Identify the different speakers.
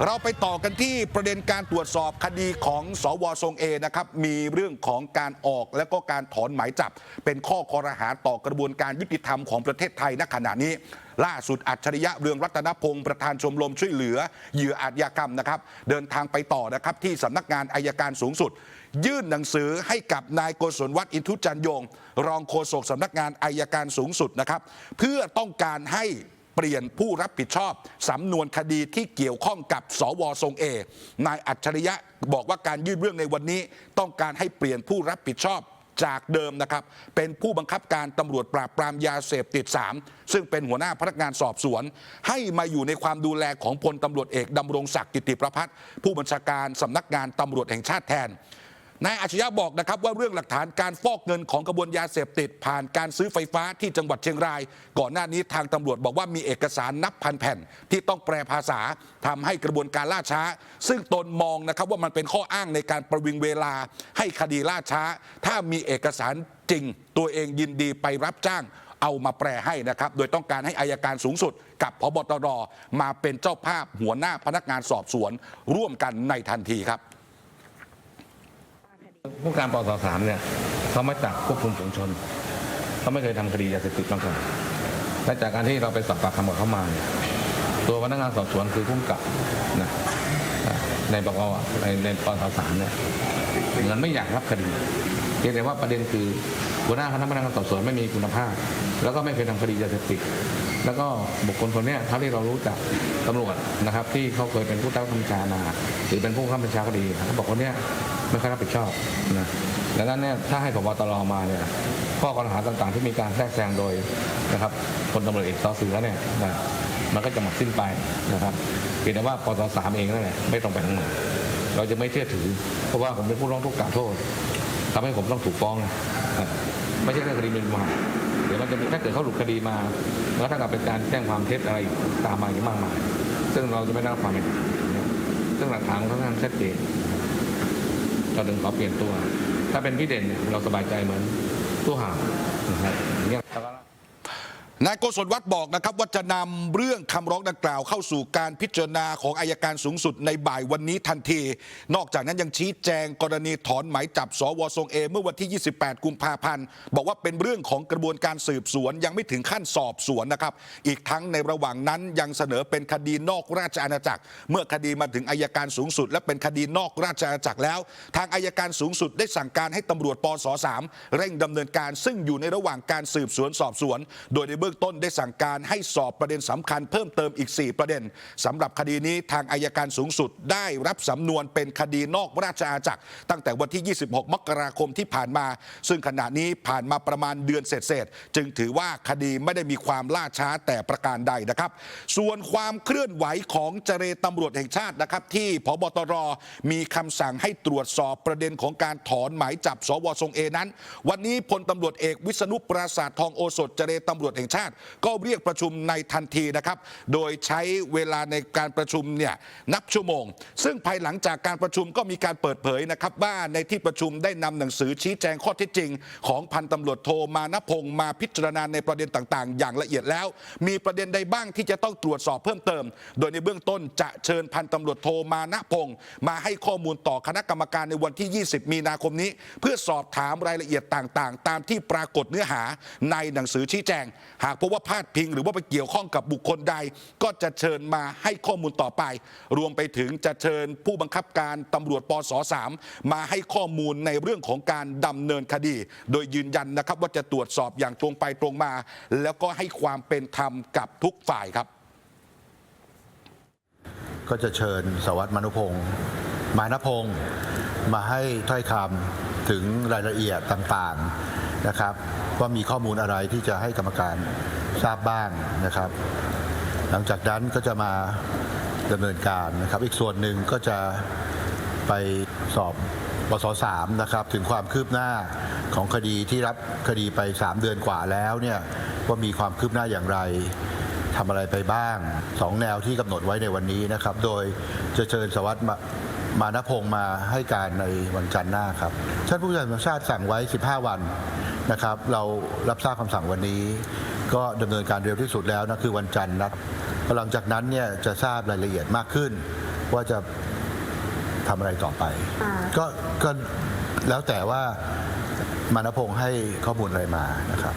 Speaker 1: เราไปต่อกันที่ประเด็นการตรวจสอบคดีของสวทรงเอนะครับ มีเรื่องของการออกและก็การถอนหมายจับ เป็นข้อคอรหาต่อกระบวนการยุติธรรมของประเทศไทยณขณะนี้ ล่าสุดอัจฉริยะเรืองรัตนพงศ์ประธานชมรมช่วยเหลือเหยื่ออาชญากรรมนะครับ เดินทางไปต่อนะครับที่สำนักงานอายการสูงสุด ยื่นหนังสือให้กับนายโกศลวัฒน์อินทุจันยง รองโฆษกสำนักงานอายการสูงสุดนะครับ เพื่อต้องการให้ เปลี่ยนผู้รับผิดชอบสำนวนคดีที่เกี่ยวข้องกับสวทรงเอนายอัจฉริยะบอกว่าการยื่นเรื่องในวันนี้ ต้องการให้เปลี่ยนผู้รับผิดชอบจากเดิมนะครับ เป็นผู้บังคับการตำรวจปราบปรามยาเสพติด 3 ซึ่งเป็นหัวหน้าพนักงานสอบสวน ให้มาอยู่ในความดูแลของพลตำรวจเอกดำรงศักดิ์กิติประพัฒน์ผู้บัญชาการสำนักงานตำรวจแห่งชาติแทน นายอาชญะบอกนะครับว่าเรื่องหลักฐานการฟอกเงินของกระบวนยาเสพติด ผ่านการซื้อไฟฟ้าที่จังหวัดเชียงราย ก่อนหน้านี้ทางตำรวจบอกว่ามีเอกสารนับพันแผ่น ที่ต้องแปลภาษาทำให้กระบวนการล่าช้า ซึ่งตนมองนะครับว่ามันเป็นข้ออ้างในการประวิงเวลาให้คดีล่าช้า ถ้ามีเอกสารจริง ตัวเองยินดีไปรับจ้างเอามาแปลให้นะครับ โดยต้องการให้อายการสูงสุด กับพบตรมาเป็นเจ้าภาพหัวหน้าพนักงานสอบสวน ร่วมกันในทันทีครับ
Speaker 2: ผู้การปสสามเนี่ยเขามาจากควบคุมฝูงชนเขาไม่เคยทำคดียาเสพติดมาก่อนและจากการที่เราไปสอบปากคำกับเขามาเนี่ยตัวพนักงานสอบสวนคือผู้กำกับนะในปกในในปสสามเนี่ยเหมือนไม่อยากรับคดีเพียงแต่ว่าประเด็นคือหัวหน้าคณะพนักงานสอบสวนไม่มีคุณภาพ แล้วก็ไม่เคยทำคดียาเสพติดแล้วก็บุคคลคนนี้เท่าที่เรารู้จากตำรวจนะครับ ที่เขาเคยเป็นผู้ใต้บัญชามาหรือเป็นผู้ข้าบัญชาคดีเขาบอกคนนี้ ไม่ค่อยรับผิดชอบนะดังนั้นเนี่ยถ้าให้พบตรมาเนี่ยข้อกล่าวหาต่างๆ ที่มีการแทรกแซงโดยนะครับพลตำรวจเอกสอเสือเนี่ยนะมันก็จะหมดสิ้นไปนะครับเพียงแต่ว่าปตสามเองนั่นแหละไม่ตรงไปทั้งหมดเราจะไม่เชื่อถือ เพราะว่าผมเป็นผู้ร้องทุกข์กล่าวโทษทำให้ผมต้องถูกฟ้องนะไม่ใช่เรื่องคดีมินประมาทเดี๋ยวมันจะมีถ้าเกิดเขาหลุดคดีมาแล้วถ้าเกิดเป็นการแจ้งความเท็จอะไรตามมาอีกมากมายซึ่งเราจะไม่ได้รับความเป็นธรรมซึ่งหลักฐานค่อนข้างชัดเจน เราถึงขอเปลี่ยนตัว ถ้าเป็นพี่เด่นเราสบายใจเหมือนตู้ห่าวนะครับเนี่ย
Speaker 1: นายโกศลวัฒน์บอกนะครับว่าจะนำเรื่องคำร้องดังกล่าวเข้าสู่การพิจารณาของอายการสูงสุดในบ่ายวันนี้ทันที นอกจากนั้นยังชี้แจงกรณีถอนหมายจับสวทรงเอ เมื่อวันที่ 28 กุมภาพันธ์ บอกว่าเป็นเรื่องของกระบวนการสืบสวนยังไม่ถึงขั้นสอบสวนนะครับ อีกทั้งในระหว่างนั้นยังเสนอเป็นคดีนอกราชอาณาจักร เมื่อคดีมาถึงอายการสูงสุด และเป็นคดีนอกราชอาณาจักรแล้ว ทางอายการสูงสุดได้สั่งการให้ตำรวจปส 3 เร่งดำเนินการ ซึ่งอยู่ในระหว่างการสืบสวนสอบสวน โดยในเบื้องต้นได้สั่งการให้สอบประเด็นสำคัญเพิ่มเติมอีก 4 ประเด็นสำหรับคดีนี้ทางอายการสูงสุดได้รับสำนวนเป็นคดีนอกราชอาณาจักร ตั้งแต่วันที่ 26 มกราคมที่ผ่านมา ซึ่งขณะนี้ผ่านมาประมาณเดือนเศษๆจึงถือว่าคดีไม่ได้มีความล่าช้าแต่ประการใดนะครับ ส่วนความเคลื่อนไหวของเจรตำรวจแห่งชาตินะครับที่พบตรมีคำสั่งให้ตรวจสอบประเด็นของการถอนหมายจับสวทรงเอนั้น วันนี้พลตำรวจเอกวิษณุปราศาสตร์ทองโอสถเจรตำรวจแห่งชาติก็เรียกประชุมในทันทีนะครับ โดยใช้เวลาในการประชุมเนี่ยนับชั่วโมง ซึ่งภายหลังจากการประชุมก็มีการเปิดเผยนะครับว่าในที่ประชุมได้นำหนังสือชี้แจงข้อเท็จจริง ของพันตำรวจโทมานพงศ์มาพิจารณาในประเด็นต่าง ๆ อย่างละเอียดแล้ว มีประเด็นใดบ้างที่จะต้องตรวจสอบเพิ่มเติม โดยในเบื้องต้นจะเชิญพันตำรวจโทมานพงศ์มาให้ข้อมูลต่อคณะกรรมการในวันที่ 20 มีนาคมนี้ เพื่อสอบถามรายละเอียดต่าง ๆ ตามที่ปรากฏเนื้อหาในหนังสือชี้แจงหากพบว่าพาดพิง หรือว่าไปเกี่ยวข้องกับบุคคลใด ก็จะเชิญมาให้ข้อมูลต่อไป รวมไปถึงจะเชิญผู้บังคับการตำรวจปส3มมาให้ข้อมูลในเรื่องของการดำเนินคดี โดยยืนยันนะครับว่าจะตรวจสอบอย่างตรงไปตรงมา แล้วก็ให้ความเป็นธรรมกับทุกฝ่ายครับ
Speaker 3: ก็จะเชิญสวัสดิ์มนุพงศ์มานพงศ์มาให้ถ้อยคำถึงรายละเอียดต่างๆ นะครับว่ามีข้อมูลอะไรที่จะให้กรรมการทราบบ้างนะครับ หลังจากนั้นก็จะมาดำเนินการนะครับ อีกส่วนหนึ่งก็จะไปสอบบสสามนะครับถึงความคืบหน้าของคดีที่รับคดีไป 3 เดือนกว่าแล้วเนี่ยว่ามีความคืบหน้าอย่างไรทำอะไรไปบ้างสองแนวที่กำหนดไว้ในวันนี้นะครับ โดยจะเชิญสวัสดิ์ มามานพงศ์มาให้การในวันจันทร์หน้าครับท่านผู้การแห่งชาติสั่งไว้ 15 วันนะครับ เรารับทราบคำสั่งวันนี้ ก็ดำเนินการเร็วที่สุดแล้วนะคือวันจันทร์นัดหลังจากนั้นเนี่ยจะทราบรายละเอียดมากขึ้น ว่าจะทำอะไรต่อไป
Speaker 4: อ่า
Speaker 3: ก็ก็แล้วแต่ว่ามานพงษ์ให้ข้อมูลอะไรมานะครับ